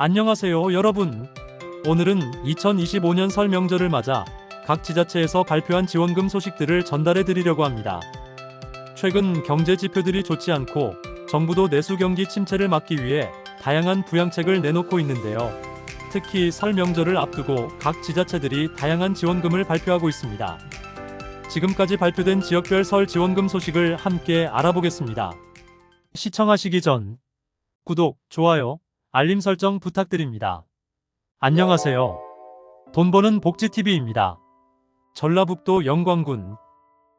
안녕하세요, 여러분. 오늘은 2025년 설 명절을 맞아 각 지자체에서 발표한 지원금 소식들을 전달해 드리려고 합니다. 최근 경제 지표들이 좋지 않고 정부도 내수 경기 침체를 막기 위해 다양한 부양책을 내놓고 있는데요. 특히 설 명절을 앞두고 각 지자체들이 다양한 지원금을 발표하고 있습니다. 지금까지 발표된 지역별 설 지원금 소식을 함께 알아보겠습니다. 시청하시기 전 구독, 좋아요, 알림 설정 부탁드립니다. 안녕하세요. 돈 버는 복지TV입니다. 전라북도 영광군.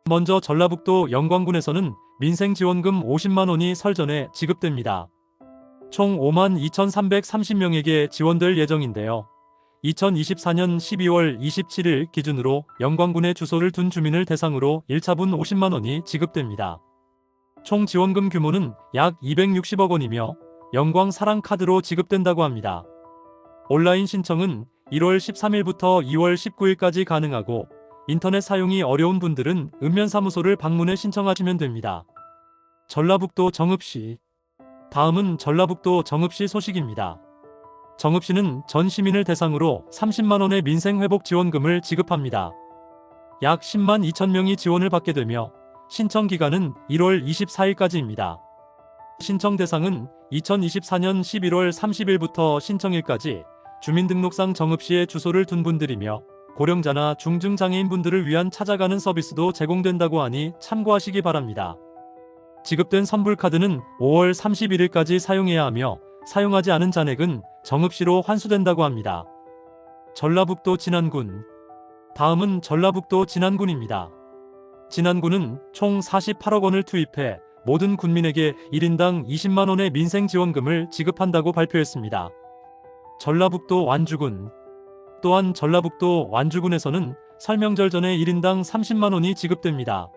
먼저 전라북도 영광군에서는 민생지원금 50만원이 설전에 지급됩니다. 총 5만 2,330명에게 지원될 예정인데요. 2024년 12월 27일 기준으로 영광군에 주소를 둔 주민을 대상으로 1차분 50만원이 지급됩니다. 총 지원금 규모는 약 260억 원이며 영광 사랑 카드로 지급된다고 합니다. 온라인 신청은 1월 13일부터 2월 19일까지 가능하고 인터넷 사용이 어려운 분들은 읍면사무소를 방문해 신청하시면 됩니다. 전라북도 정읍시 다음은 전라북도 정읍시 소식입니다. 정읍시는 전 시민을 대상으로 30만원의 민생회복 지원금을 지급합니다. 약 10만 2천 명이 지원을 받게 되며 신청 기간은 1월 24일까지입니다. 신청 대상은 2024년 11월 30일부터 신청일까지 주민등록상 정읍시에 주소를 둔 분들이며 고령자나 중증장애인 분들을 위한 찾아가는 서비스도 제공된다고 하니 참고하시기 바랍니다. 지급된 선불카드는 5월 31일까지 사용해야 하며 사용하지 않은 잔액은 정읍시로 환수된다고 합니다. 전라북도 진안군 다음은 전라북도 진안군입니다. 진안군은 총 48억 원을 투입해 모든 군민에게 1인당 20만 원의 민생 지원금을 지급한다고 발표했습니다. 전라북도 완주군 또한 전라북도 완주군에서는 설명절 전에 1인당 30만 원이 지급됩니다.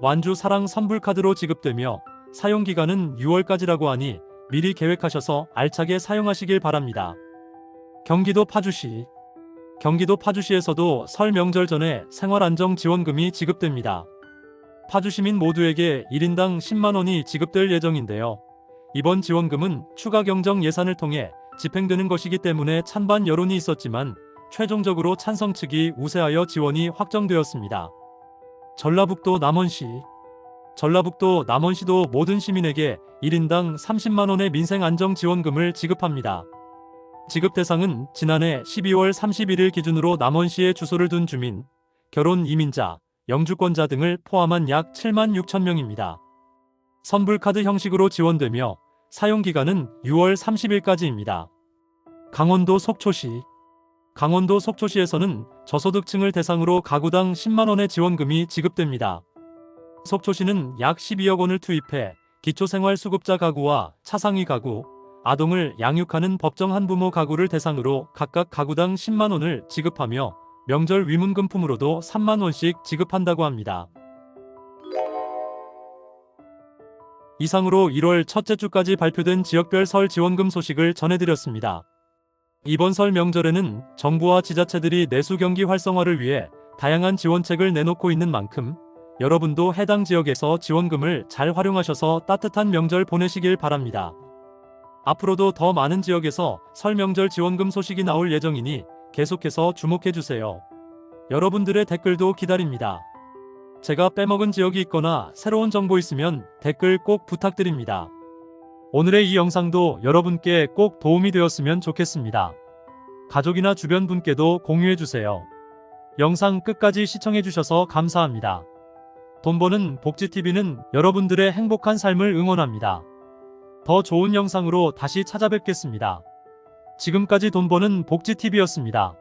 완주 사랑 선불카드로 지급되며 사용 기간은 6월까지라고 하니 미리 계획하셔서 알차게 사용하시길 바랍니다. 경기도 파주시 경기도 파주시에서도 설 명절 전에 생활안정지원금이 지급됩니다. 파주 시민 모두에게 1인당 10만 원이 지급될 예정인데요. 이번 지원금은 추가 경정 예산을 통해 집행되는 것이기 때문에 찬반 여론이 있었지만 최종적으로 찬성 측이 우세하여 지원이 확정되었습니다. 전라북도 남원시 전라북도 남원시도 모든 시민에게 1인당 30만 원의 민생 안정 지원금을 지급합니다. 지급 대상은 지난해 12월 31일 기준으로 남원시에 주소를 둔 주민, 결혼 이민자, 영주권자 등을 포함한 약 7만 6천 명입니다. 선불카드 형식으로 지원되며 사용 기간은 6월 30일까지입니다. 강원도 속초시 강원도 속초시에서는 저소득층을 대상으로 가구당 10만 원의 지원금이 지급됩니다. 속초시는 약 12억 원을 투입해 기초생활수급자 가구와 차상위 가구, 아동을 양육하는 법정 한부모 가구를 대상으로 각각 가구당 10만 원을 지급하며 명절 위문금품으로도 3만 원씩 지급한다고 합니다. 이상으로 1월 첫째 주까지 발표된 지역별 설 지원금 소식을 전해드렸습니다. 이번 설 명절에는 정부와 지자체들이 내수 경기 활성화를 위해 다양한 지원책을 내놓고 있는 만큼 여러분도 해당 지역에서 지원금을 잘 활용하셔서 따뜻한 명절 보내시길 바랍니다. 앞으로도 더 많은 지역에서 설 명절 지원금 소식이 나올 예정이니 계속해서 주목해주세요. 여러분들의 댓글도 기다립니다. 제가 빼먹은 지역이 있거나 새로운 정보 있으면 댓글 꼭 부탁드립니다. 오늘의 이 영상도 여러분께 꼭 도움이 되었으면 좋겠습니다. 가족이나 주변 분께도 공유해주세요. 영상 끝까지 시청해주셔서 감사합니다. 돈 버는 복지TV는 여러분들의 행복한 삶을 응원합니다. 더 좋은 영상으로 다시 찾아뵙겠습니다. 지금까지 돈 버는 복지TV였습니다.